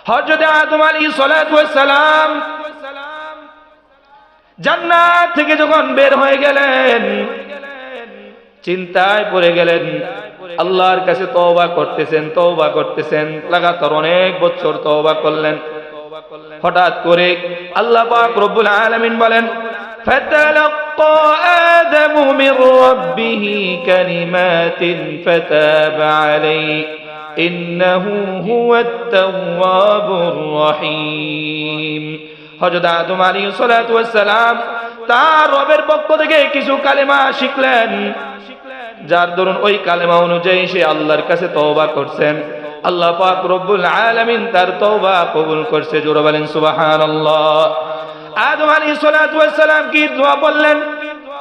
হজরত আদম আলী সালাম জান্নাত থেকে যখন বের হয়ে গেলেন চিন্তায় পড়ে গেলেন আল্লাহর কাছে তওবা করতেছেন তওবা করতেছেন লাগাতার অনেক বছর তওবা করলেন হঠাৎ করে আল্লাহ পাক রব্বুল আলামিন বলেন فتلقى آدم من ربه كلمات فتاب عليه ইন্নাহু হুয়াত তাওয়াবুর রহিম। হযরত আদম আলাইহিস সালাতু ওয়াস সালাম তার রবের পক্ষ থেকে কিছু কালেমা শিখলেন। যার দরুন ওই কালেমা অনুযায়ী সে আল্লাহর কাছে তওবা করছেন। আল্লাহ পাক রব্বুল আলামিন তার তওবা কবুল করছে। জোরে বলেন সুবহানাল্লাহ। আদম আলাইহিস সালাতু ওয়াস সালাম কি দোয়া বললেন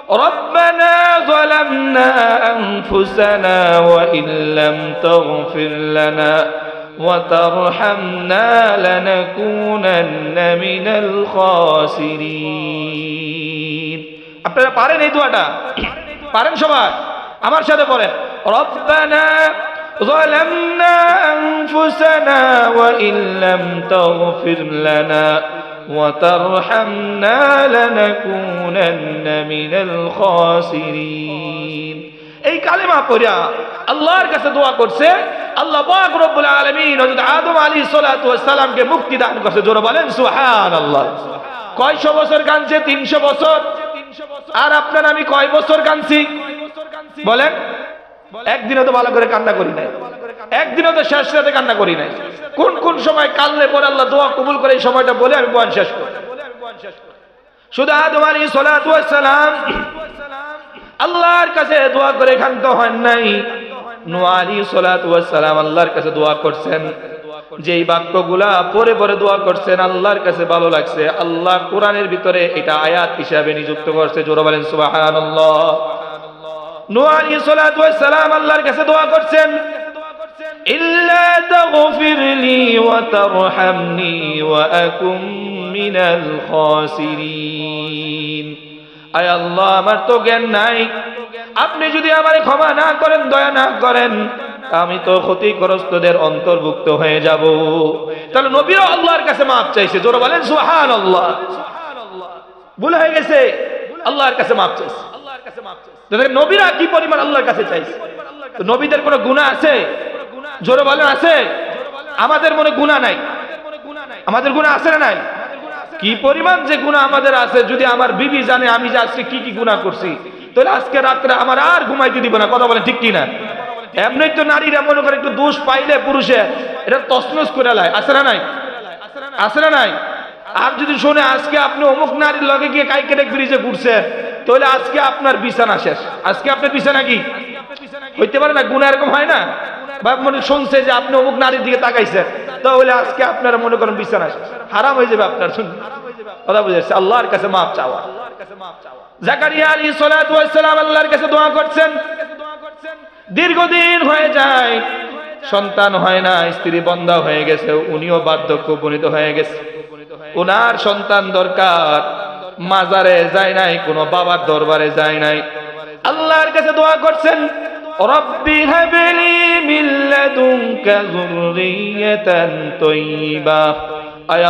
ربنا ظلمنا أنفسنا وإن لم تغفر لنا وترحمنا لنكونن من الخاسرين আপনারা পারেন এই দোয়াটা পারেন সবাই আমার সাথে পড়েন রব্বানা ظلمنا أنفسنا وإن لم تغفر لنا وترحمنا لنكونن من الخاسرين এই কালেমা পড়িয়া আল্লাহর কাছে দোয়া করছে আল্লাহ পাক রব্বুল আলামিন হযরত আদম আলাইহিস সালাতু ওয়াস সালামকে মুক্তি দান করছে জোরে বলেন সুবহানাল্লাহ কয়শো বছর কাঁদছে 300 বছর আর আপনার আমি কয় বছর কাঁদছি বলেন একদিনও তো ভালো করে কান্না করি নাই। একদিনও তো শেষ রাতে কান্না করি নাই। কোন কোন সময় কানলে পরে আল্লাহ দোয়া কবুল করে এই সময়টা বলে আমি বয়ান শেষ করি। শুধু সালাম আল্লাহর কাছে দোয়া করে হন নাই। আল্লাহর কাছে পরে দোয়া করছেন, আল্লাহর কাছে ভালো লাগছে। আল্লাহ কোরআনের ভিতরে এটা আয়াত হিসাবে নিযুক্ত করছে। জোরে সালাম আল্লাহর কাছে দোয়া করছেন আয় আল্লাহ, আমার তো জ্ঞান নাই। আপনি যদি আমার ক্ষমা না করেন, দয়া না করেন, আমি তো ক্ষতিগ্রস্তদের অন্তর্ভুক্ত হয়ে যাব। তাহলে নবীর আল্লাহর কাছে মাপ চাইছে, জোর বলেন সুহান আল্লাহ ভুল হয়ে গেছে, আল্লাহর কাছে মাপ চাইছে। আল্লাহর কাছে মাপ নবীরা কি পরিমাণ আল্লাহর কাছে চাইছে? নবীদের কোনো গুনাহ আছে? জোরে বলেন, আছে? আমাদের মনে গুণা নাই। আমাদের গুণা আছে না নাই? কি পরিমাণ যে গুণা আমাদের আছে, যদি আমার বিবি জানে আমি যে আজকে কি কি গুণা করছি, তাহলে আজকে রাত্রে আমার আর ঘুমাইতে দিব না। কথা বলে ঠিক কি না? এমনি তো নারীরা মনে করে একটু দোষ পাইলে পুরুষে, এটা তসনস করে লাই আছে না নাই? আছে না নাই? আর যদি শোনে, আজকে আপনি অমুক নারীর লগে গিয়ে কাই কেটে ব্রিজে ঘুরছে তাহলে আজকে আপনার বিছানা শেষ। আজকে আপনার বিছানা কি? হইতে পারে না গুণা এরকম হয় না? বা মনে শুনছে যে আপনি অমুক নারীর দিকে তাকাইছেন, তাহলে আজকে মনে করেন বিছানা হারাম হয়ে যাবে আপনার শুন কথা বুঝেছে? আল্লাহর কাছে চাওয়া। দীর্ঘদিন হয়ে যায়। সন্তান হয় না, স্ত্রী বন্ধা হয়ে গেছে, উনিও বার্ধক্য উপনীত হয়ে গেছে। ওনার সন্তান দরকার। মাজারে যায় নাই, কোনো বাবার দরবারে যায় নাই। আল্লাহর কাছে দোয়া করছেন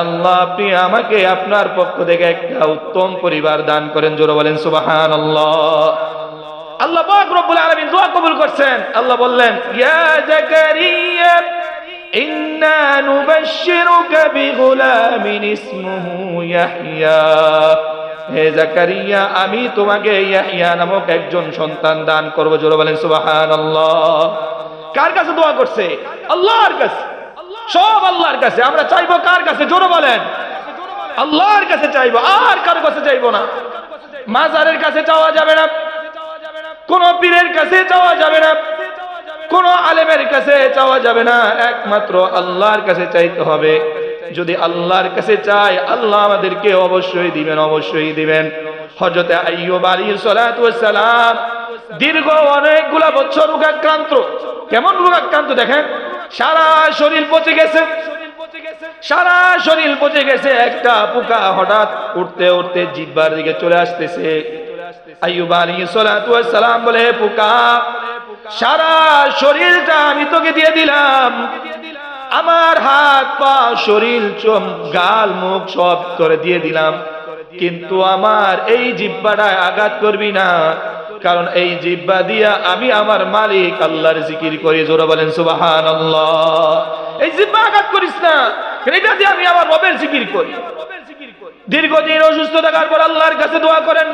আল্লাহ, আপনি আমাকে আপনার পক্ষ থেকে একটা উত্তম পরিবার দান করেন, জোরে বলেন, সুবহানাল্লাহ। আল্লাহ রব্বুল আলামিন দোয়া কবুল করছেন। আল্লাহ বললেন, ইয়া ইন্না হে জাকারিয়া, আমি তোমাকে ইয়াহিয়া নামক একজন সন্তান দান করব। জোরে বলেন, সুবহানাল্লাহ। কার কাছে দোয়া করছে? আল্লাহর কাছে। সব আল্লাহর কাছে। আমরা চাইব কার কাছে? জোরে বলেন। আল্লাহর কাছে চাইব। আর কার কাছে চাইব না। মাজারের কাছে চাওয়া যাবে না। কোন পীরের কাছে চাওয়া যাবে না। কোন আলেমের কাছে চাওয়া যাবে না। একমাত্র আল্লাহর কাছে চাইতে হবে। যদি আল্লাহর কাছে চাই আল্লাহ আমাদেরকে অবশ্যই দিবেন অবশ্যই দিবেন। হজরতে আইয়ুব আলাইহিস সালাম দীর্ঘ অনেকগুলা বছর রোগাক্রান্ত, কেমন রোগাক্রান্ত দেখেন? সারা শরীর পচে গেছে। সারা শরীর পচে গেছে, একটা পোকা হঠাৎ উঠতে উঠতে জিব্বার দিকে চলে আসতেছে। আইয়ুব আলাইহিস সালাম বলে পোকা, সারা শরীরটা আমি তোকে দিয়ে দিলাম। আমার হাত, পা, শরীর চোম গাল, মুখ সব করে দিয়ে দিলাম। কিন্তু আমার এই জিব্বাটায় আঘাত করবি না, কারণ এই জিব্বা দিয়া আমি আমার মালিক আল্লাহর জিকির করি। জোরে বলেন সুবাহান এই জিব্বা আঘাত করিস না এটা দিয়ে আমি আমার রবের জিকির করি। দীর্ঘদিন অসুস্থ থাকার পর আল্লাহর কাছে দোয়া করেন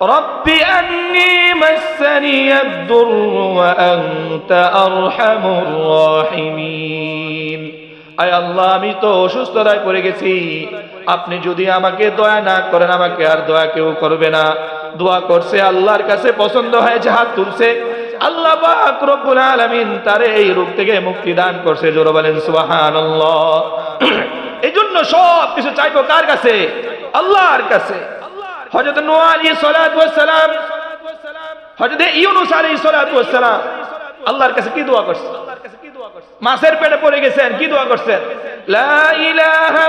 আন্নি মাসানি আদ-দুর ওয়া আনতা আরহামুর রাহিমিন। আয় আল্লাহ, আমি তো অসুস্থতায় পড়ে গেছি। আপনি যদি আমাকে দয়া না করেন, আমাকে আর দয়া কেউ করবে না। দোয়া করছে আল্লাহর কাছে, পছন্দ হয়েছে হাত তুলছে। আল্লাহ পাক রব্বুল আলামিন তারে এই রূপ থেকে মুক্তি দান করছে। জোরে বলেন, সুবহানাল্লাহ। এই জন্য সব কিছু চাইব কার কাছে? আল্লাহর কাছে। আলাইহিস সালাতু ওয়াস সালাম, হযরত ইউনূস ওয়াস সালাম, আল্লাহর কাছে কি দোয়া করছে? মাছের পেটে পড়ে গেছেন, কি দোয়া করছেন? লা ইলাহা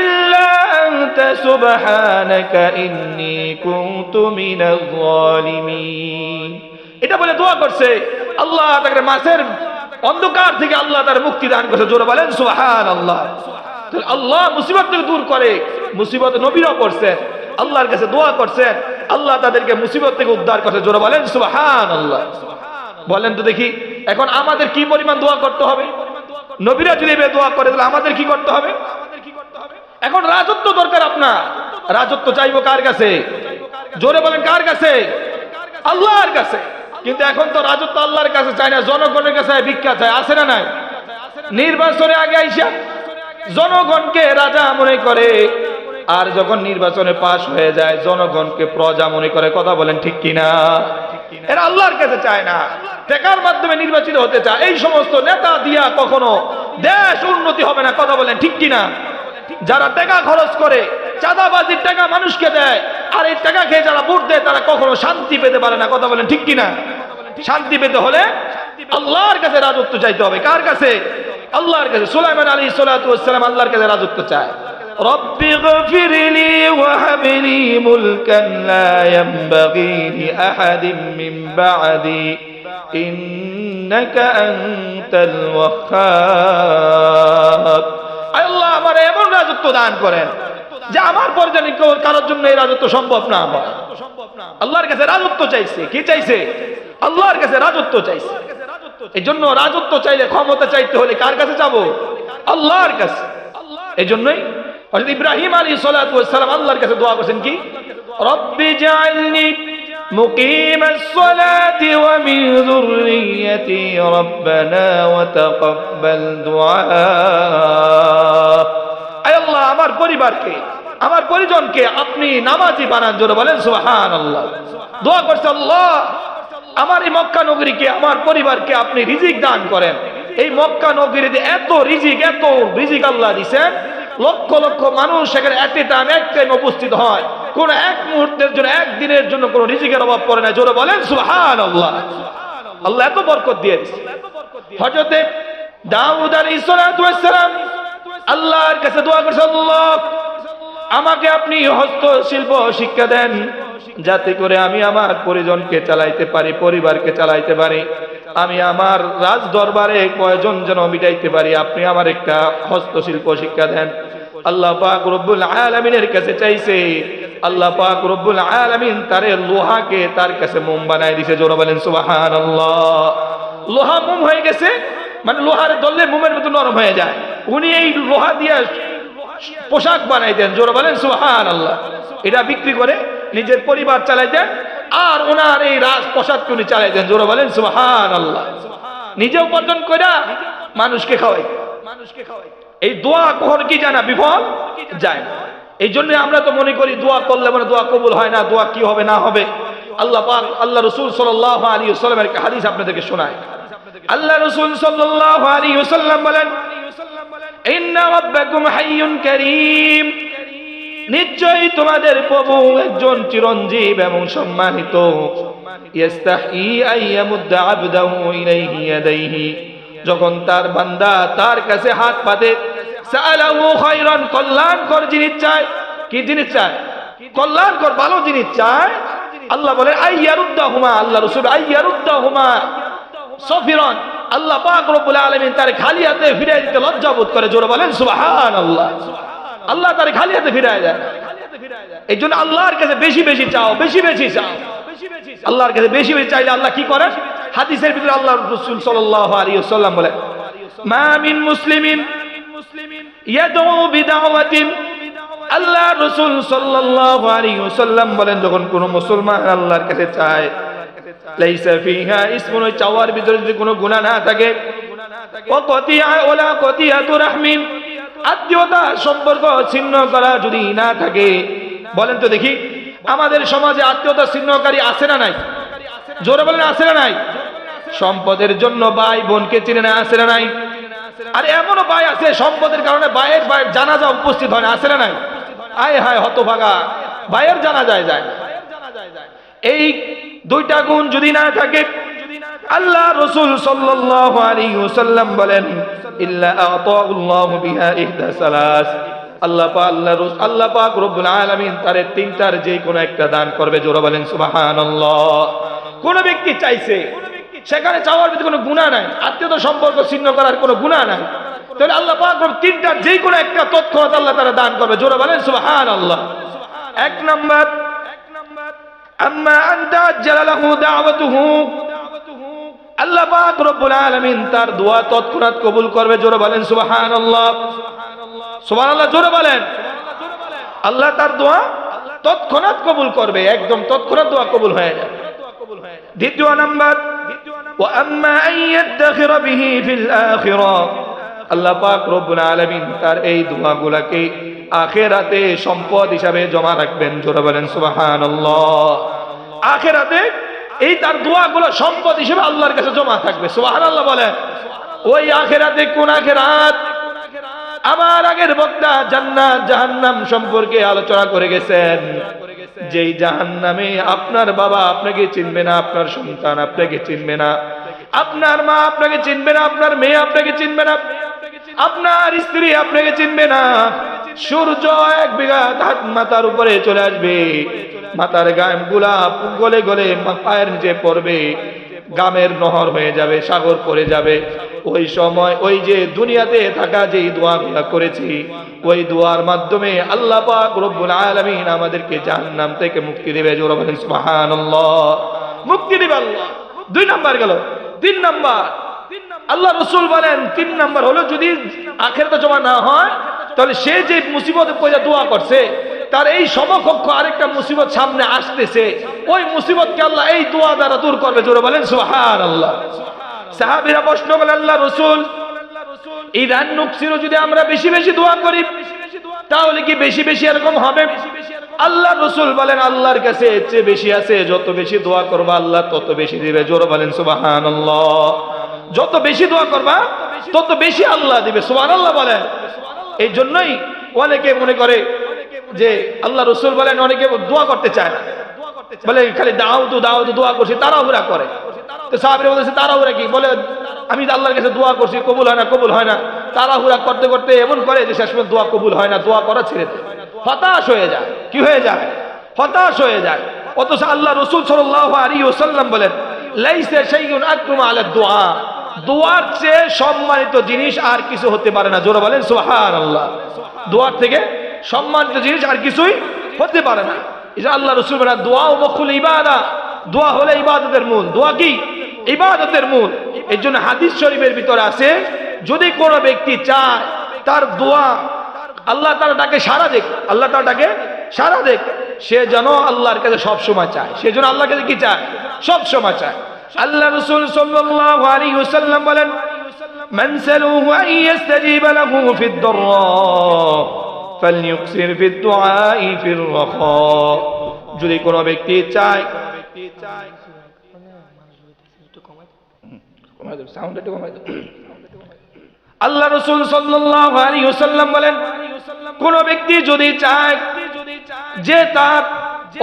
ইল্লা আনতা, সুবহানাকা ইন্নী কুনতু মিনাজ জালিমিন এটা বলে দোয়া করছে, আল্লাহ তাকে মাছের অন্ধকার থেকে আল্লাহ তার মুক্তি দান করছে। জোরে বলেন, সুবহানাল্লাহ। আল্লাহ মুসিবত থেকে দূর করে, মুসিবত নবীরা করছেন। আল্লাহর কাছে দোয়া করছেন আল্লাহ তাদেরকে মুসিবত থেকে উদ্ধার করছে। জোরে বলেন, সুবহানাল্লাহ। বলেন তো দেখি, এখন আমাদের কি পরিমাণ দোয়া করতে হবে? নবীরা যদি দোয়া করে, তাহলে আমাদের কি করতে হবে? এখন রাজত্ব দরকার আপনার। রাজত্ব চাইব কার কাছে? জোরে বলেন, কার কাছে? আল্লাহর কাছে। কিন্তু এখন তো রাজত্ব আল্লাহর কাছে চায় না, জনগণের কাছে ভিক্ষা চায় আছে না নাই? নির্বাচনে আগে আইসা জনগণকে রাজা মনে করে। আর যখন নির্বাচনে পাশ হয়ে যায়, জনগণকে প্রজা মনে করে কথা বলেন, ঠিক কিনা? এরা আল্লাহর কাছে চায় না। টেকার মাধ্যমে নির্বাচিত হতে চায়। এই সমস্ত নেতা দিয়া কখনো দেশ উন্নতি হবে না, কথা বলেন, ঠিক কিনা? যারা টাকা খরচ করে, চাঁদাবাজির টাকা মানুষকে দেয়, আর এই টাকা খেয়ে যারা ভোট দেয়, তারা কখনো শান্তি পেতে পারে না, কথা বলেন, ঠিক কিনা? শান্তি পেতে হলে আল্লাহর কাছে রাজত্ব চাইতে হবে। কার কাছে? আল্লাহর কাছে। সুলাইমান আলী সালাম আল্লাহর কাছে রাজত্ব চায়। رب اغفر لي وهب لي ملكا لا ينبغي لأحد من بعدي إنك أنت الوهاب আল্লাহ আমার এমন রাজত্ব দান করেন যে আমার পর জানি কেউ কারোর জন্য এই রাজত্ব সম্ভব না হয় আল্লাহর কাছে রাজত্ব চাইছে কি চাইছে আল্লাহর কাছে রাজত্ব চাইছে এই জন্য রাজত্ব চাইলে ক্ষমতা চাইতে হলে কার কাছে যাব আল্লাহর কাছে এই জন্যই হযরত ইব্রাহিম আলাইহিস সালাতু ওয়াস সালাম আল্লাহর কাছে দোয়া করেছেন কি রব্বি জাআলনি মুকিম الصلاة ومن ذريتي ربنا وتقبل دعاء আয় আল্লাহ আমার পরিবারকে আমার পরিজনকে আপনি নামাজি বানান জোরে বলেন সুবহানাল্লাহ দোয়া করছে আল্লাহ আমার এই মক্কা নগরীকে আমার পরিবারকে আপনি রিজিক দান করেন এই মক্কা নগরীতে এত রিজিক এত রিজিক আল্লাহ দিছেন লক্ষ লক্ষ মানুষ সেখানে এট এ টাইম এক টাইম উপস্থিত হয়। কোন এক মুহূর্তের জন্য একদিনের জন্য কোন রিজিকের অভাব পড়ে না। জোরে বলেন সুহান আল্লাহ আল্লাহ এত বরকত দিয়ে হজরতে দাউদ আলী সালাম আল্লাহর কাছে দোয়া করছে, আল্লাহ, আমাকে আপনি হস্তশিল্প শিক্ষা দেন, যাতে করে আমি আমার পরিজনকে চালাইতে পারি, পরিবারকে চালাইতে পারি। আমি আমার রাজ দরবারে কয়জন যেন মিটাইতে পারি, আপনি আমার একটা হস্তশিল্প শিক্ষা দেন। আল্লাহ পাক রব্বুল আলামিনের কাছে চাইছে। আল্লাহ পাক রব্বুল আলামিন তারে লোহাকে তার কাছে মোম বানায় দিছে। জোর বলেন, সুবহানাল্লাহ। লোহা মোম হয়ে গেছে মানে লোহার দললে মোমের মতো নরম হয়ে যায়। উনি এই লোহা দিয়ে পোশাক বানাই দেন। জোরে বলেন সুহান আল্লাহ এটা বিক্রি করে নিজের পরিবার চালাই দেন, আর ওনার এই রাজ পোশাককে উনি চালাই দেন। জোরে বলেন সুহান আল্লাহ নিজে উপার্জন করে মানুষকে খাওয়াই মানুষকে খাওয়াই এই দোয়া কখন কি জানা বিফল যায় না। এই জন্য আমরা তো মনে করি দোয়া করলে মানে দোয়া কবুল হয় না, দোয়া কি হবে না হবে। আল্লাহ পাক, আল্লাহ রসুল সাল্লাহ আলী সাল্লামের হাদিস আপনাদেরকে শোনায়। আল্লাহ রসুল সাল্লাহ আলী সাল্লাম বলেন নিশ্চয়ই তোমাদের প্রভু একজন চিরঞ্জীব এবং সম্মানিত। যখন তার বান্দা তার কাছে হাত পাতে কল্যাণকর জিনিস চায় কি জিনিস চায় কল্যাণকর, ভালো জিনিস চায় আল্লাহ বলে, আইয়ারুদ্দাহুমা আল্লাহ রাসূল, আইয়ারুদ্দাহুমা সফিরন। আল্লাহ পাক রব্বুল আলামিন তার খালি হাতে ফিরিয়ে দিতে লজ্জা বোধ করে, জোরে বলেন, সুবহানাল্লাহ। আল্লাহ তার খালি হাতে ফিরিয়ে দেয়। এই জন্য আল্লাহর কাছে বেশি বেশি চাও, বেশি বেশি চাও। আল্লাহর কাছে বেশি বেশি চাইলে আল্লাহ কি করেন? হাদিসের ভিতরে আল্লাহ রসুল সাল্লাল্লাহু আলাইহি ওয়াসাল্লাম বলেন মা মিন মুসলিমিন আল্লাহ রসুল সাল্লাল্লাহু আলাইহি ওয়াসাল্লাম বলেন, যখন কোনো মুসলমান আল্লাহর কাছে চায় চাওয়ার ভিতরে যদি কোনো ও ওলা আত্মীয়তা সম্পর্ক ছিন্ন করা যদি না থাকে, বলেন তো দেখি, আমাদের সমাজে আত্মীয়তা ছিন্নকারী আছে না নাই? জোরে বলেন, আছে না নাই? সম্পদের জন্য ভাই বোনকে চিনে না আসে না নাই? আর এমনও ভাই আছে, সম্পদের কারণে ভাইয়ের ভাই জানাজা উপস্থিত হয় না, আছে না নাই? আয় হায়, হতভাগা। ভাইয়ের জানা যায়। যায়। এই দুইটা গুণ যদি না থাকে, আল্লাহ রসুল সাল্লাল্লাহু আলাইহি ওয়াসাল্লাম বলেন, ইল্লা আতাউল্লাহু বিহা আল্লাহ আল্লাহ রস- আল্লাহ পাক রব্বুল তার তিনটার যে কোনো একটা দান করবে, জোরে বলেন, সুবহানাল্লাহ। কোন ব্যক্তি চাইছে সেখানে চাওয়ার ভিতরে কোনো গুনাহ নাই, আত্মীয়তা সম্পর্ক ছিন্ন করার কোনো গুনাহ নাই। তাহলে আল্লাহ তিনটার যে কোনো একটা তৎক্ষণাৎ আল্লাহ তারা দান করবে। জোরে বলেন, সুবহানাল্লাহ। এক নাম্বার আল্লাহ তার দোয়া তৎক্ষণাৎ কবুল করবে, জোরে বলেন বলেন। আল্লাহ তার দোয়া কবুল করবে, একদম তৎক্ষণাৎ দোয়া কবুল হয়ে যাবে। দ্বিতীয় নাম্বার আল্লাহ তার এই দোয়াগুলাকে সম্পদ হিসেবে আল্লাহর কাছে জমা থাকবে। সুবাহান আল্লাহ বলেন, ওই আখেরাতে কোন আখেরাত আমার আগের বক্তা জান্নাত, জাহান্নাম সম্পর্কে আলোচনা করে গেছেন। যেই জাহান্নামে আপনার বাবা আপনাকে চিনবে না, আপনার সন্তান আপনাকে চিনবে না, আপনার মা আপনাকে চিনবে না, আপনার মেয়ে আপনাকে চিনবে না, আপনার স্ত্রী আপনাকে চিনবে না, সূর্য এক বিঘা হাত মাথার উপরে চলে আসবে, মাথার গায়ে গুলা গলে গলে পায়ের নিচে পড়বে, গামের নহর হয়ে যাবে, সাগর পড়ে যাবে, ওই সময় ওই যে দুনিয়াতে থাকা যে দোয়াগুলা করেছি ওই দোয়ার মাধ্যমে আল্লাহ পাক রব্বুল আলামিন আমাদেরকে জাহান্নাম থেকে মুক্তি দেবে। জোরে বলেন, সুবহানাল্লাহ। মুক্তি দিবে আল্লাহ। দুই নাম্বার গেল। তিন নাম্বার। আল্লাহ রসুল বলেন, তিন নাম্বার হলো যদি আখেরটা জমা না হয়, তাহলে সে যে মুসিবতে পয়সা দোয়া করছে, তার এই সমকক্ষ আরেকটা মুসিবত সামনে আসতেছে। ওই মুসিবতকে আল্লাহ এই দোয়া দ্বারা দূর করবে। জোরে বলেন সুহান আল্লাহ সাহাবিরা প্রশ্ন করলেন, আল্লাহ রসুল এই রান যদি আমরা বেশি বেশি দোয়া করি, তাহলে কি বেশি বেশি এরকম হবে? আল্লাহ রসুল বলেন, আল্লাহর কাছে এর চেয়ে বেশি আছে, যত বেশি দোয়া করবা, আল্লাহ তত বেশি দিবে। জোর বলেন সুবাহান যত বেশি দোয়া করবা, তত বেশি আল্লাহ দিবে সুবাহ আল্লাহ বলেন। এই জন্যই অনেকে মনে করে যে আল্লাহ রসুল বলেন, অনেকে দোয়া করতে চায় না। বলে খালি দাও তো দাও তো দোয়া করছি, তাড়াহুড়া করে। তো সাহাবিরা কি? বলে আমি আল্লাহর কাছে দোয়া করছি, কবুল হয় না, কবুল হয় না। তাড়াহুড়া করতে করতে এমন করে যে শেষ পর্যন্ত দোয়া কবুল হয় না, দোয়া করা ছেড়ে হতাশ হয়ে যায়। কি হয়ে যায়? হতাশ হয়ে যায়। অথচ আল্লাহ রসুল সাল্লাহ আলী ওসাল্লাম বলেন, লাইসে সেইগুন আকরুম আলা দোয়া। দোয়ার চেয়ে সম্মানিত জিনিস আর কিছু হতে পারে না। জোরে বলেন সোহান আল্লাহ দোয়ার থেকে সম্মানিত জিনিস আর কিছুই হতে পারে না। এটা আল্লাহ রসুল দোয়া ও মকুল ইবাদা। দোয়া হলে ইবাদতের মূল। দোয়া কি? ইবাদতের মূল। এর জন্য হাদিস শরীফের ভিতরে আছে, যদি কোনো ব্যক্তি চায় তার দোয়া, আল্লাহ তারা তাকে সারা দেখ আল্লাহ তারা তাকে সারা দেখ সে যেন আল্লাহর কাছে সব সময় চায়। সে যেন আল্লাহ কাছে কি চায়? সব সময় চায়। আল্লাহ রসুল সাল্লাল্লাহু বলেন দুআ যদি কোনো ব্যক্তি চায় আল্লাহ রসুল ওয়াসাল্লাম বলেন, কোন ব্যক্তি যদি চায় যে তার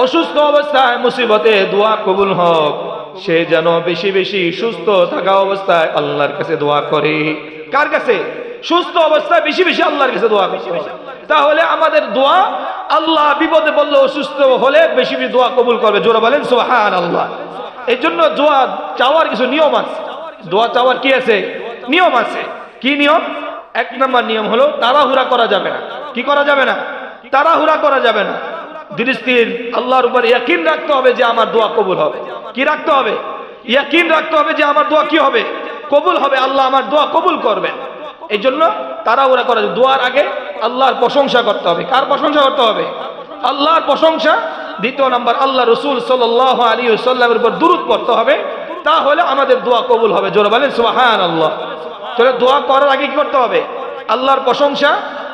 অসুস্থ অবস্থায় মুসিবতে দোয়া কবুল হোক, সে যেন বেশি বেশি সুস্থ থাকা অবস্থায় আল্লাহর কাছে দোয়া করে। কার কাছে? সুস্থ অবস্থায় বেশি বেশি আল্লাহর কাছে দোয়া হবে। তাহলে আমাদের দোয়া, আল্লাহ বিপদে বললে অসুস্থ হলে বেশি বেশি দোয়া কবুল করবে। জোরে বলেন সোহান আল্লাহ এই জন্য দোয়া চাওয়ার কিছু নিয়ম আছে। দোয়া চাওয়ার কি আছে? নিয়ম আছে। কি নিয়ম? এক নম্বর নিয়ম হলো তাড়াহুড়া করা যাবে না। কি করা যাবে না? তাড়াহুড়া করা যাবে না। দৃষ্টির আল্লাহর উপর ইয়াকিন রাখতে হবে যে আমার দোয়া কবুল হবে। কি রাখতে হবে? ইয়াকিন রাখতে হবে যে আমার দোয়া কি হবে? কবুল হবে। আল্লাহ আমার দোয়া কবুল করবেন। এই জন্য তাড়াহুড়া করা। দোয়ার আগে আল্লাহর প্রশংসা করতে হবে। কার প্রশংসা করতে হবে? আল্লাহর প্রশংসা। দ্বিতীয় নম্বর, আল্লাহ রসুল সাল আলী সাল্লামের উপর দূরত পড়তে হবে। তাহলে আমাদের দোয়া কবুল হবে। জোর বলেন সুবাহান আল্লাহ তাহলে দোয়া করার আগে কি করতে হবে? আল্লাহর প্রশংসা,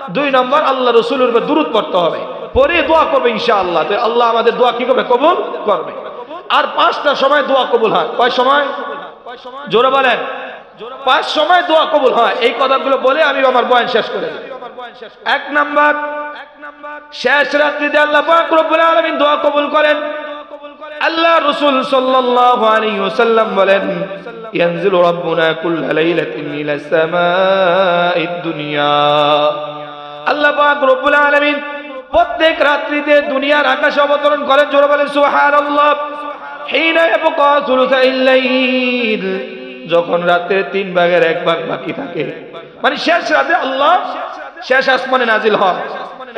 দুই নম্বর, আল্লাহ রসুলের উপর দূরত পড়তে হবে। পরে দোয়া করবে ইনশাআল্লাহ। তো আল্লাহ আমাদের দোয়া কি করবে? কবুল করবে। আর পাঁচটা সময় দোয়া কবুল হয়। কয় সময়? জোরে বলেন। পাঁচ সময় দোয়া কবুল হয়। এই কথাগুলো বলে আমি আমার বয়ান শেষ করে এক নাম্বার, শেষ রাত্রিতে আল্লাহ রব্বুল দোয়া কবুল করেন। আল্লাহ রাসূল সাল্লাল্লাহু আলাইহি ওয়াসাল্লাম বলেন, ইয়ানজিলু রাব্বুনা কুল্লা লাইলাতিন ইলা সামাঈদ দুনিয়া। আল্লাহ পাক রব্বুল আলামিন প্রত্যেক রাত্রিতে দুনিয়ার আকাশে অবতরণ করেন, জোরে বলেন, সুবহানাল্লাহ। হিনা ইয়াবকা সুলুসাইল লাইল, যখন রাতে তিন ভাগের এক ভাগ বাকি থাকে। মানে শেষ রাতে আল্লাহ শেষ আসমানে নাজিল হয়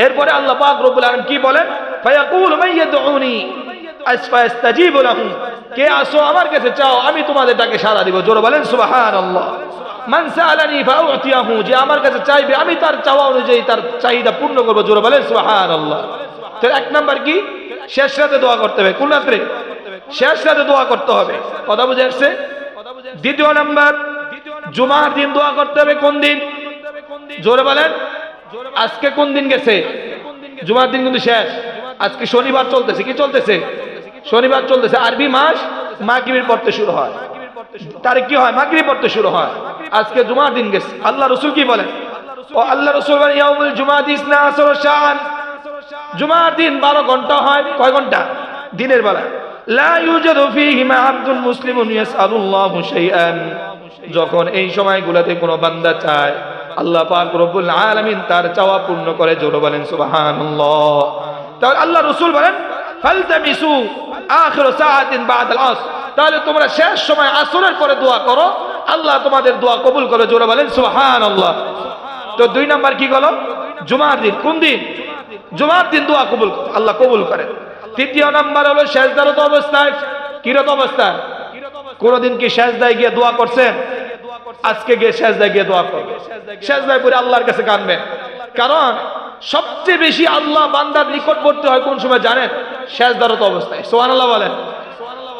এরপরে আল্লাহ পাক রব্বুল আলামিন কি বলেন, ফায়াকুল মাইয়াদউনি। কে আসো আমার কাছে চাও, আমি তোমাদের ডাকে সাড়া দিব। জোরে বলেন মান সাআলানি যে আমার কাছে চাইবে, আমি তার চাওয়া অনুযায়ী তার চাহিদা পূর্ণ করব। জোরে বলেন, সুবহানাল্লাহ। তো এক নাম্বার কি? শেষ রাতে দোয়া করতে হবে। কোন রাত্রে? শেষ রাতে দোয়া করতে হবে। কথা বুঝে আসছে? দ্বিতীয় নাম্বার, জুমার দিন দোয়া করতে হবে কোন দিন? জোরে বলেন, আজকে কোন দিন গেছে? জুমার দিন কিন্তু শেষ। আজকে শনিবার চলতেছে, কি চলতেছে? শনিবার চলতেছে, আরবি মাস মাগরিবের পড়তে শুরু হয়। তারিখ কি হয়? মাগরিব পড়তে শুরু হয়। আজকে জুমার দিন গেছে। আল্লাহ রসুল কি বলেন? ও আল্লাহ রসুল বলেন, ইয়াউমুল জুমাত ইসনা আসর শান। জুমার দিন বারো ঘণ্টা হয়, কয় ঘণ্টা? দিনের বেলা। লা ইউজাদু ফীহিমা আব্দুল মুসলিমুন ইয়াসআলুল্লাহু শাইআন। যখন এই সময়গুলোতে কোনো বান্দা চায়, আল্লাহ পাক রব্বুল আলামিন তার চাওয়া পূর্ণ করে, জোরে বলেন সুবহানাল্লাহ। তাহলে আল্লাহ রাসূল বলেন ফালতামিসু আখির সাআতিন বাদাল আসর তাহলে তোমরা শেষ সময় আসরের পরে দোয়া করো। আল্লাহ তোমাদের দোয়া কবুল করে, জোরে বলেন, সুবহানাল্লাহ। তো দুই নাম্বার কি গেল? জুমার দিন, কোন দিন? জুমার দিন দোয়া কবুল আল্লাহ কবুল করেন তৃতীয় নাম্বার হলো শেষদারত অবস্থায়। কিরত অবস্থায় কোনদিন কি শেষদায় গিয়ে দোয়া করছেন? আজকে গিয়ে শেষদায় গিয়ে দোয়া করবে শেষদায় পরে আল্লাহর কাছে কানবেন কারণ সবচেয়ে বেশি আল্লাহ বান্দার নিকটবর্তী হয় কোন সময় জানেন? শেষদারত অবস্থায়। সোহান আল্লাহ বলেন।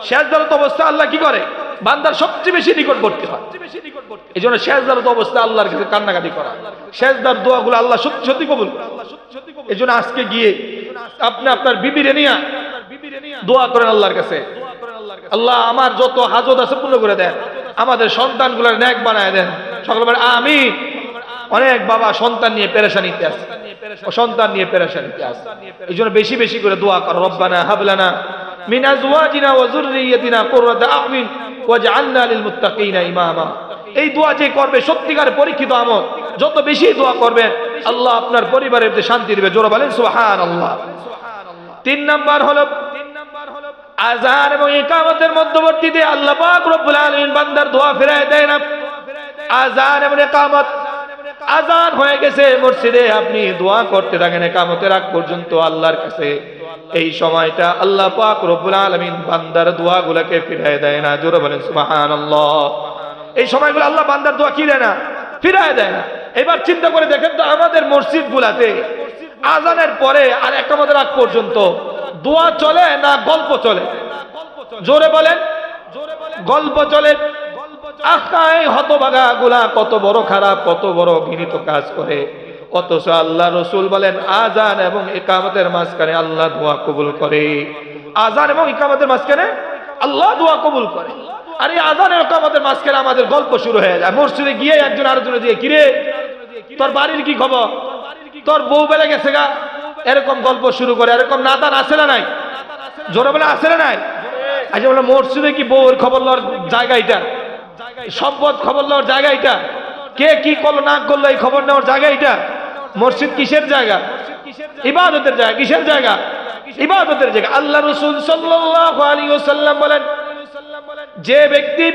শেষদারত অবস্থা আল্লাহ কি করে? বান্দার সবচেয়ে বেশি নিকটবর্তী হয়। এই জন্য শেষদারত অবস্থা আল্লাহর কাছে কান্নাকাটি করা। শেষদার দোয়াগুলো আল্লাহ সত্যি সত্যি কবুল এই জন্য আজকে গিয়ে আপনি আপনার বিবিরে নিয়ে দোয়া করেন আল্লাহর কাছে। আল্লাহ আমার যত হাজত আছে পূর্ণ করে দেন। আমাদের সন্তানগুলোর ন্যাক বানায় দেন। সকালবেলা আমি অনেক বাবা সন্তান নিয়ে পেরেশানিতে আছে। সন্তান নিয়ে পেরেশানিতে আছে এই জন্য বেশি বেশি করে দোয়া করো, রব্বানা হাবলানা মিন আজওয়াজিনা ওয়া যুররিয়াতিনা কুররাতা আ'য়ুন ওয়াজআলনা লিল মুত্তাকিনা ইমামা। এই দোয়া যে করবে সত্যিকার পরীক্ষিত আমল, যত বেশি দোয়া করবেন আল্লাহ আপনার পরিবারের যে শান্তি দিবে। জোরে বলেন, সুবহানাল্লাহ। তিন নাম্বার হলো আজান এবং ইকামতের মধ্যবর্তীতে আল্লাহ পাক রব্বুল আলামিন বান্দার দোয়া ফিরায় দেয় না। আজান এবং ইকামত আজান হয়ে গেছে মসজিদে, আপনি দোয়া করতে থাকেন একামতের আগ পর্যন্ত আল্লাহর কাছে। এই সময়টা আল্লাহ পাক রব্বুল আলামিন বান্দার দোয়াগুলোকে ফিরায় দেয় না। জোরে বলেন, সুবহানাল্লাহ। এই সময়গুলো আল্লাহ বান্দার দোয়া কি দেয় না? ফিরায় দেয় না। এবার চিন্তা করে দেখেন তো আমাদের মসজিদ গুলাতে আজানের পরে আর একামতের আগ পর্যন্ত দোয়া চলে না গল্প চলে? জোরে বলেন, গল্প চলে। আখায় হতভাগা গুলা কত বড় খারাপ, কত বড় ঘৃণিত কাজ করে। অথচ আল্লাহ রসুল বলেন আজান এবং একামতের মাঝখানে আল্লাহ দোয়া কবুল করে। আজান এবং ইকামতের মাঝখানে আল্লাহ দোয়া কবুল করে। আর এই আজান একামতের মাঝখানে আমাদের গল্প শুরু হয়ে যায়। মসজিদে গিয়ে একজন আরেকজনে দিয়ে কিরে তোর বাড়ির কি খবর? তোর বউ বেলে গেছে গা? এরকম গল্প শুরু করে। এরকম নাদান আছে না নাই? জোরে বলে, আছে না নাই? আচ্ছা বলে, মসজিদে কি বউর খবর লওয়ার জায়গা এটা? সম্পদ খবর নেওয়ার জায়গা এটা। কে কি করল, না করল, এই খবর নেওয়ার জায়গা এটা। মসজিদ কিসের জায়গা? ইবাদতের জায়গা। কিসের জায়গা? ইবাদতের জায়গা। আল্লাহ রসুল ওয়াসাল্লাম বলেন, যে ব্যক্তি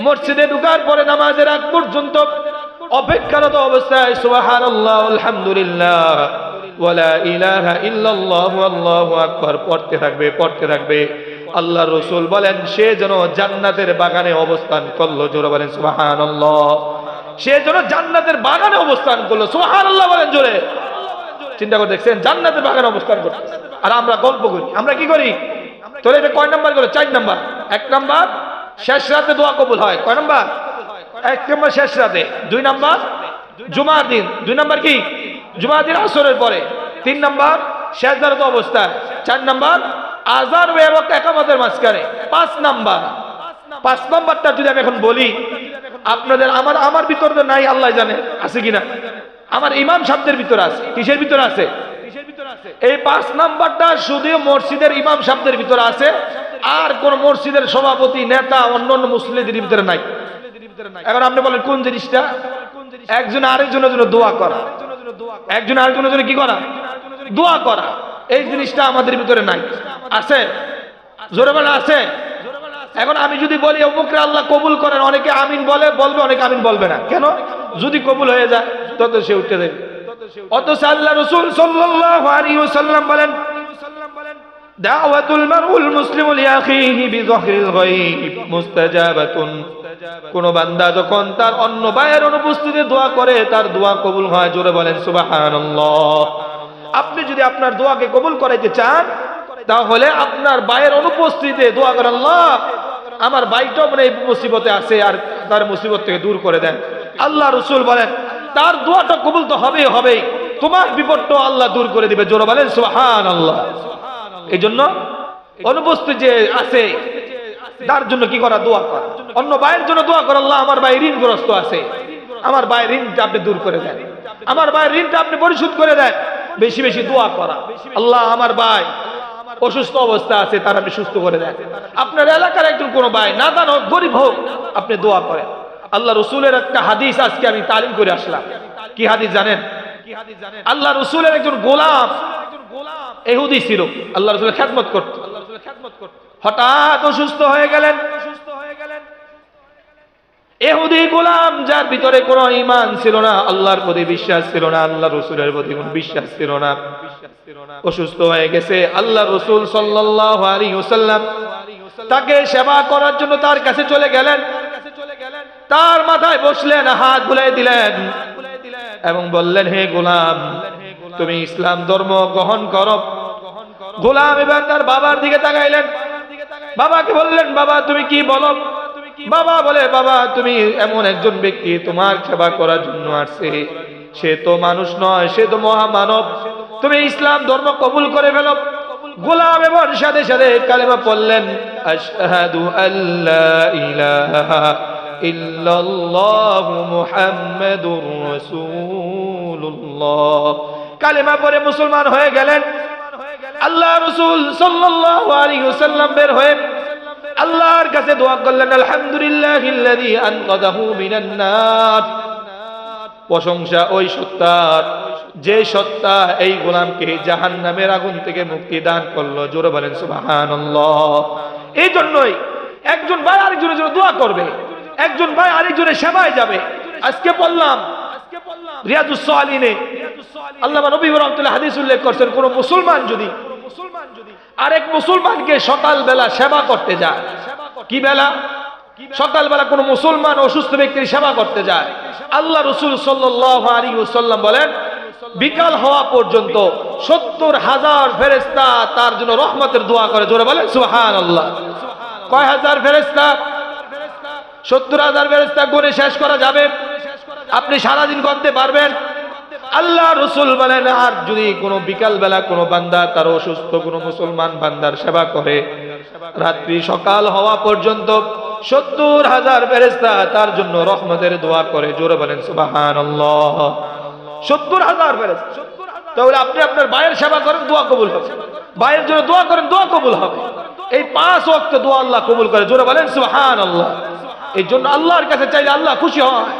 মসজিদে ঢুকার পরে নামাজের আগ পর্যন্ত অপেক্ষারত অবস্থায়, সুবহানাল্লাহ, আলহামদুলিল্লাহ ইলাহা ইল্লাল্লাহ, আল্লাহু আকবার, পড়তে থাকবে পড়তে থাকবে। আল্লাহ রসুল বলেন, সে যেন জান্নাতের বাগানে অবস্থান করল, জোরে বলেন, সুবহানাল্লাহ। সে যেন জান্নাতের বাগানে অবস্থান করল, সুবহানাল্লাহ বলেন জোরে। চিন্তা করে দেখছেন, জান্নাতের বাগানে অবস্থান করতে আর আমরা গল্প করি, আমরা কি করি? তোর এটা কয় নাম্বার করে? চার নাম্বার। এক নাম্বার, শেষ রাতে দোয়া কবুল হয়। কয় নাম্বার? এক নাম্বার শেষ রাতে। দুই নাম্বার, জুমার দিন। দুই নাম্বার কি? জুমার দিন আসরের পরে। তিন নাম্বার, শেষ দারত অবস্থায় চার নাম্বার আজার এবং একামতের মাঝখানে। পাঁচ নাম্বার। পাঁচ নাম্বারটা যদি আমি এখন বলি, আপনাদের আমার আমার ভিতরে তো নাই, আল্লাহ জানে, আছে কিনা? আমার ইমাম সাহেবদের ভিতরে আছে। কিসের ভিতরে আছে? এই পাঁচ নাম্বারটা শুধু মসজিদের ইমাম সাহেবদের ভিতরে আছে, আর কোন মসজিদের সভাপতি, নেতা, অন্য অন্য মুসলিমদের ভিতরে নাই। এখন আপনি বলেন, কোন জিনিসটা? একজন আরেকজনের জন্য দোয়া করা। একজন আরেকজনের জন্য কি করা? দোয়া করা। এই জিনিসটা আমাদের ভিতরে নাই। আছে। জোরে বলে আছে। এখন আমি যদি বলি অমুকরে আল্লাহ কবুল করেন অনেকে আমিন বলে বলবে অনেকে আমিন বলবে না। কেন? যদি কবুল হয়ে যায় তত সে উঠে দেবে অথচ আল্লাহ রসুল ওয়াসাল্লাম বলেন কোন বান্দা যখন তার অন্য ভাইয়ের অনুপস্থিতিতে দোয়া করে তার দোয়া কবুল হয়। জোরে বলেন সুবহানাল্লাহ। আপনি যদি আপনার দোয়াকে কবুল করাইতে চান তাহলে আপনার ভাইয়ের অনুপস্থিতিতে দোয়া করেন, আল্লাহ, আমার ভাইটাও মানে এই মুসিবতে আছে আর তার মুসিবত থেকে দূর করে দেন। আল্লাহ রসুল বলেন, তার দোয়াটা কবুল তো হবেই হবেই। তোমার বিপদটাও আল্লাহ দূর করে দিবে। জোর বলেন সুবহান আল্লাহ এই জন্য অনুপস্থিত যে আছে, তার জন্য কি করা? দোয়া করা। অন্য ভাইয়ের জন্য দোয়া করা, আল্লাহ, আমার ভাই ঋণগ্রস্ত আছে। আমার ভাইয়ের ঋণটা আপনি দূর করে দেন। আমার ভাইয়ের ঋণটা আপনি পরিশোধ করে দেন। বেশি বেশি দোয়া করা। আল্লাহ, আমার ভাই অসুস্থ অবস্থা আছে, তার আপনি সুস্থ করে দেন আপনার এলাকার একজন কোনো ভাই, না দান হোক গরিব হোক, আপনি দোয়া করেন। আল্লাহ রসুলের একটা হাদিস আজকে আমি তালিম করে আসলাম। কি হাদিস জানেন? আল্লাহ রসুলের একজন গোলাম, এহুদি ছিল। আল্লাহ রসুলের খ্যাতমত করত। হঠাৎ অসুস্থ হয়ে গেলেন। এহুদি গোলাম, যার ভিতরে কোনো ইমান ছিল না, আল্লাহর প্রতি বিশ্বাস ছিল না আল্লাহ রসুলের প্রতি কোনো বিশ্বাস ছিল না। অসুস্থ হয়ে গেছে আল্লাহ রসুল সাল্লাহ আলী তাকে সেবা করার জন্য তার কাছে চলে গেলেন। তার মাথায় বসলেন, হাত বুলাই দিলেন এবং বললেন, হে গোলাম, তুমি ইসলাম ধর্ম গ্রহণ করো। গোলাম এবার তার বাবার দিকে তাকাইলেন। বাবাকে বললেন, বাবা, তুমি কি বলো? বাবা বলে, বাবা, তুমি এমন একজন ব্যক্তি, তোমার সেবা করার জন্য আসছে। সে তো মানুষ নয়, সে তো মহামানব। তুমি ইসলাম ধর্ম কবুল করে ফেলো। গোলাম এবং সাথে সাথে কালেমা পড়লেন কালেমা পড়ে মুসলমান হয়ে গেলেন। আল্লাহ রাসূল সাল্লাল্লাহু আলাইহি ওয়াসাল্লাম বের হয়ে আল্লাহর কাছে দোয়া করলেন নার প্রশংসা ওই সত্তার যে সত্তা এই গোলামকে জাহান্নামের আগুন থেকে মুক্তি দান করল। জোরে বলেন, সুবহানাল্লাহ। এই জন্যই একজন ভাই আরেকজনের জন্য দোয়া করবে। একজন ভাই আরেকজনের সেবায় যাবে। আজকে বললাম আল্লামা নবী রহমতুল্লাহ হাদিস উল্লেখ করছেন, কোন মুসলমান যদি মুসলমান যদি আরেক মুসলমানকে সকালবেলা সেবা করতে যায়। কি বেলা? সকালবেলা কোন মুসলমান অসুস্থ ব্যক্তির সেবা করতে যায়। আল্লাহ রসুল সাল্লাম বলেন, বিকাল হওয়া পর্যন্ত সত্তর হাজার ফেরেস্তা তার জন্য রহমতের দোয়া করে। জোরে বলেন সুহান আল্লাহ কয় হাজার ফেরেস্তা সত্তর হাজার ফেরেস্তা গুণে শেষ করা যাবে। আপনি সারাদিন করতে পারবেন। আল্লাহ রসুল বলেন, আর যদি কোনো বিকাল বেলা কোনো বান্দা তার অসুস্থ কোনো মুসলমান বান্দার সেবা করে, রাত্রি সকাল হওয়া পর্যন্ত সত্তর হাজার ফেরেস্তা তার জন্য রহমতের দোয়া করে, জোরে বলেন সুবাহান সত্তর হাজার ফেরেস্তা তাহলে আপনি আপনার ভাইয়ের সেবা করেন, দোয়া কবুল হবে। ভাইয়ের জন্য দোয়া করেন, দোয়া কবুল হবে। এই পাঁচ ওয়াক্ত দোয়া আল্লাহ কবুল করে, জোরে বলেন সুবাহান আল্লাহ এই জন্য আল্লাহর কাছে চাইলে আল্লাহ খুশি হয়।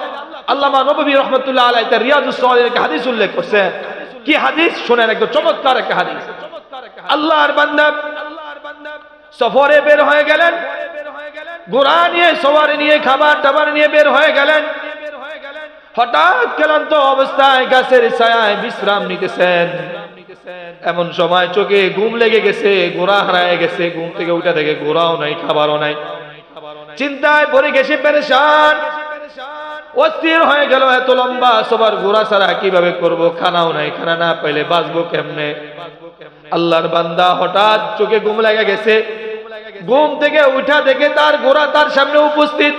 আল্লামা নবী রহমতুল্লাহ আলাই তার রিয়াজুস সালিহিনের হাদিস উল্লেখ করছে। কি হাদিস? শোনেন, একদম চমৎকার একটা হাদিস। আল্লাহর বান্দা সফরে বের হয়ে গেলেন, গোড়া নিয়ে সবারি নিয়ে, খাবার টাবার নিয়ে বের হয়ে গেলেন। হঠাৎ ক্লান্ত অবস্থায় গাছের ছায়ায় বিশ্রাম নিতেছেন। এমন সময় চোখে ঘুম লেগে গেছে, গোড়া হারায় গেছে, ঘুম থেকে উঠে থেকে গোড়াও নাই, খাবারও নাই। চিন্তায় পড়ে গেছে, পেরেশান। অস্থির হয়ে গেল, এত লম্বা সবার গোড়া ছাড়া কীভাবে করব? খানাও নাই, খানা না পাইলে বাঁচবো কেমনে? আল্লাহর বান্দা হঠাৎ চোখে ঘুম লেগে গেছে। ঘুম থেকে উঠা দেখে তার গোড়া তার সামনে উপস্থিত।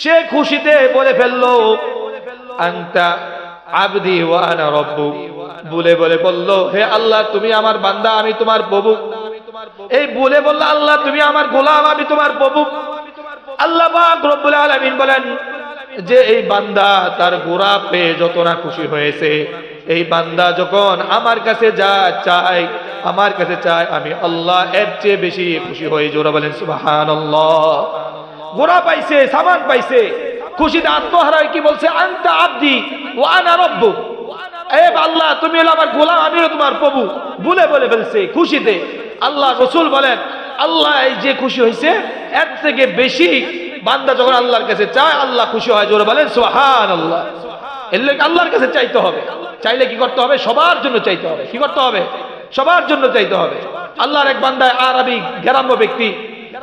সে খুশিতে বলে ফেলল, আন্তা আবদি ওয়ানা রব্বু। বলে বলে বলল, হে আল্লাহ, তুমি আমার বান্দা, আমি তোমার প্রভু। এই বলে বলল, আল্লাহ, তুমি আমার গোলাম, আমি তোমার প্রভু। আল্লাহ রব্বুল আলামিন বলেন যে এই বান্দা তার গোড়া পেয়ে যত না খুশি হয়েছে, এই বান্দা যখন আমার কাছে যা চাই আমার কাছে চাই আমি আল্লাহ এর চেয়ে বেশি খুশি হয়ে জোরা বলেন, সুবহানাল্লাহ। গোড়া পাইছে সামান পাইছে, খুশিতে আত্মহারায় কি বলছে? আনতা আব্দি ও আনা রব্বু। এ আল্লাহ তুমি হলো আমার গোলাম, আমিও তোমার প্রভু। বলে বলে ফেলছে খুশিতে। আল্লাহ রসুল বলেন, আল্লাহ এই যে খুশি হয়েছে এর থেকে বেশি বান্দা যখন আল্লাহর কাছে চায়, আল্লাহ খুশি হয়, জোরে বলেন সোহান আল্লাহ এর আল্লাহর কাছে চাইতে হবে। চাইলে কি করতে হবে? সবার জন্য চাইতে হবে। কি করতে হবে? সবার জন্য চাইতে হবে। আল্লাহর এক বান্দায় আরবি গ্রাম্য ব্যক্তি,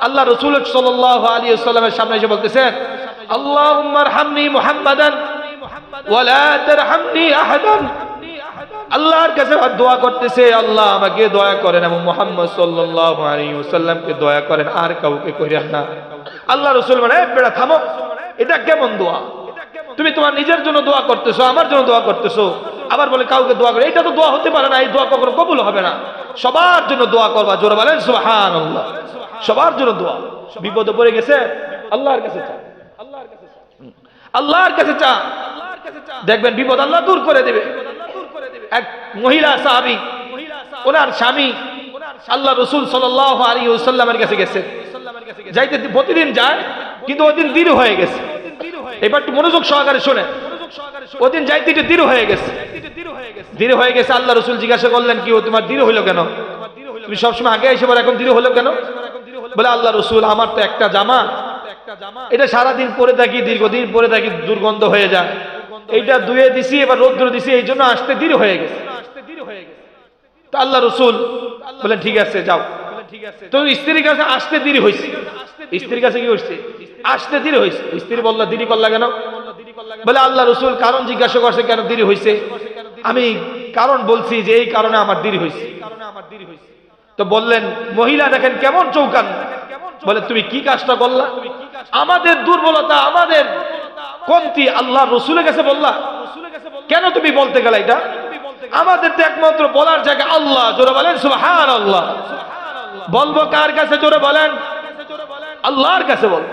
আল্লাহ রসুল সাল্লাহ আলী সাল্লামের সামনে এসে বলতেছেন আল্লাহ হামনি মুহাম্মাদান ওয়ালা তারহামনি আহাদান। আল্লাহর কাছে দোয়া করতেছে, আল্লাহ আমাকে দয়া করেন এবং মোহাম্মদ ওয়াসাল্লামকে দয়া করেন, আর কাউকে করেন না। আল্লাহ রাসূল মানে বেড়া, থামো। এটা কেমন দোয়া? তুমি তোমার নিজের জন্য দোয়া করতেছো, আমার জন্য দোয়া করতেছো। আবার বলে, কাউকে দোয়া করে। এটা তো দোয়া হতে পারে না, এই দোয়া কখনো কবুল হবে না। সবার জন্য দোয়া করবা, জোর বলেন, সুবহানাল্লাহ। সবার জন্য দোয়া। বিপদে পড়ে গেছে? আল্লাহর কাছে চা আল্লাহর কাছে চা আল্লাহর কাছে চা দেখবেন বিপদ আল্লাহ দূর করে দেবে। এক মহিলা সাহাবি, ওনার স্বামী আল্লাহ রসুল সাল্লাহ আলী ওসাল্লামের কাছে গেছে যাইতে প্রতিদিন যায়, কিন্তু ওই দিন দৃঢ় হয়ে গেছে। এবার একটু মনোযোগ সহকারে শোনে ওই দিন যাইতে একটু দৃঢ় হয়ে গেছে। দৃঢ় হয়ে গেছে, আল্লাহ রসুল জিজ্ঞাসা করলেন, কি ও তোমার দৃঢ় হইল কেন? তুমি সবসময় আগে এসে বলে, এখন দৃঢ় হলো কেন? বলে, আল্লাহ রসুল, আমার তো একটা জামা। এটা সারাদিন পরে থাকি, দীর্ঘদিন পরে থাকি, দুর্গন্ধ হয়ে যায়। এইটা ধুয়ে দিছি এবার রৌদ্র দিছি এই জন্য আসতে দেরি হয়ে গেছে। তো আল্লাহ রসুল বলেন ঠিক আছে যাও। তো স্ত্রীর কাছে আসতে দেরি হয়েছে। স্ত্রীর কাছে কি হয়েছে? আসতে দেরি হয়েছে। স্ত্রী বলল দেরি করলা কেন বলে আল্লাহ রসুল কারণ জিজ্ঞাসা করছে কেন দেরি হয়েছে? আমি কারণ বলছি যে এই কারণে আমার দেরি হয়েছে। তো বললেন মহিলা দেখেন কেমন চৌকান। বলে তুমি কি কাজটা করলা? আমাদের দুর্বলতা আমাদের কমতি আল্লাহ রসুলের কাছে বললা, কেন তুমি বলতে গেলে এটা? আমাদের তো একমাত্র বলার জায়গা আল্লাহ, জোরে বলেন সুবহান আল্লাহ বলব কার কাছে, জোরে বলেন? আল্লাহর কাছে বল।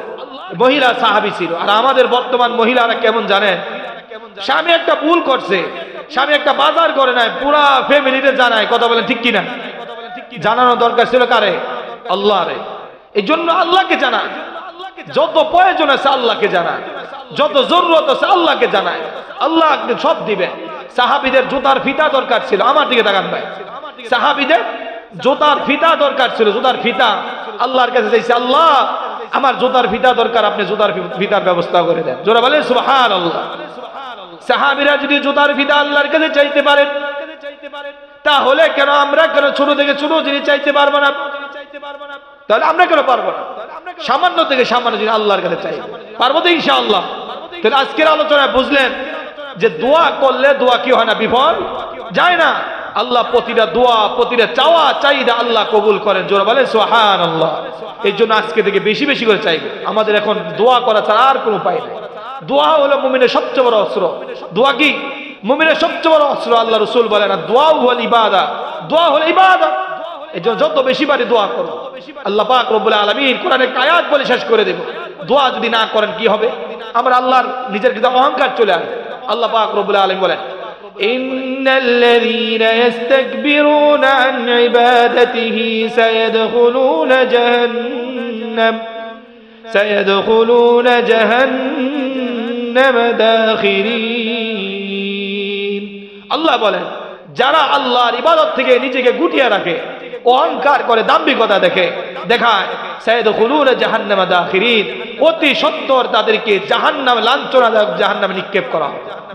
মহিলা সাহাবি ছিল, আর আমাদের বর্তমান মহিলারা কেমন জানেন স্বামী একটা ভুল করছে, স্বামী একটা বাজার করে নাই, পুরা ফ্যামিলিতে জানায়, কথা বলেন ঠিক কিনা? জানানো দরকার ছিল কারে? আল্লাহ রে এই জন্য আল্লাহকে জানায়। যত প্রয়োজন আছে আল্লাহকে জানায়। যত জরুরত আছে আল্লাহকে জানায়। আল্লাহ সব দিবে সাহাবিদের জুতার ফিতা দরকার ছিল। আমার দিকে তাকান ভাই। সাহাবিদের জুতার ফিতা দরকার ছিল। জুতার ফিতা আল্লাহর কাছে চাইছে, আল্লাহ, আমার জুতার ফিতা দরকার। আপনি জুতার ফিতার ব্যবস্থা করে দেন। জোরা বলে সুবহান আল্লাহ সাহাবিরা যদি জুতার ফিতা আল্লাহর কাছে চাইতে পারেন, তাহলে কেন আমরা কেন ছোট থেকে ছোট জিনিস চাইতে পারব না? তাহলে আমরা কেন পারব না? সামান্য থেকে সামান্য জিনিস আল্লাহর কাছে চাই। পারব তো ইনশাআল্লাহ। তাহলে আজকের আলোচনায় বুঝলেন যে দোয়া করলে দোয়া কি হয় না বিফল? যায় না। আল্লাহ প্রতিটা দোয়া, প্রতিটা চাওয়া চাইদা আল্লাহ কবুল করেন। জোর বলে সোহান আল্লাহ এই জন্য আজকে থেকে বেশি বেশি করে চাইবে আমাদের এখন দোয়া করা ছাড়া আর কোনো উপায় নেই। দোয়া হলো মুমিনের সবচেয়ে বড় অস্ত্র। দোয়া কি? মুমিনের সবচেয়ে বড় অস্ত্র, আল্লাহ রসুল বলেন আর দোয়া হল ইবাদা। দোয়া হল ইবাদা। এই জন্য যত বেশি বারে দোয়া করো আল্লাহ পাক রব্বুল আলমিন কোরআন একটা আয়াত বলে শেষ করে দেব দোয়া যদি না করেন কি হবে আমরা আল্লাহর নিজের কিন্তু অহংকার চলে আসবে আল্লাহ পাক রব্বুল আলম বলেন إن الذين يستكبرون عن عبادته سيدخلون جهنم سيدخلون جهنم داخرين আল্লাহ বলেন যারা আল্লাহর ইবাদত থেকে নিজেকে গুটিয়ে রাখে অহংকার করে দাম্ভিকতা দেখে দেখায় জাহান্নামা অতি সত্তর তাদেরকে জাহান্নাম লাঞ্চনা জাহান্নামে নিক্ষেপ করা। না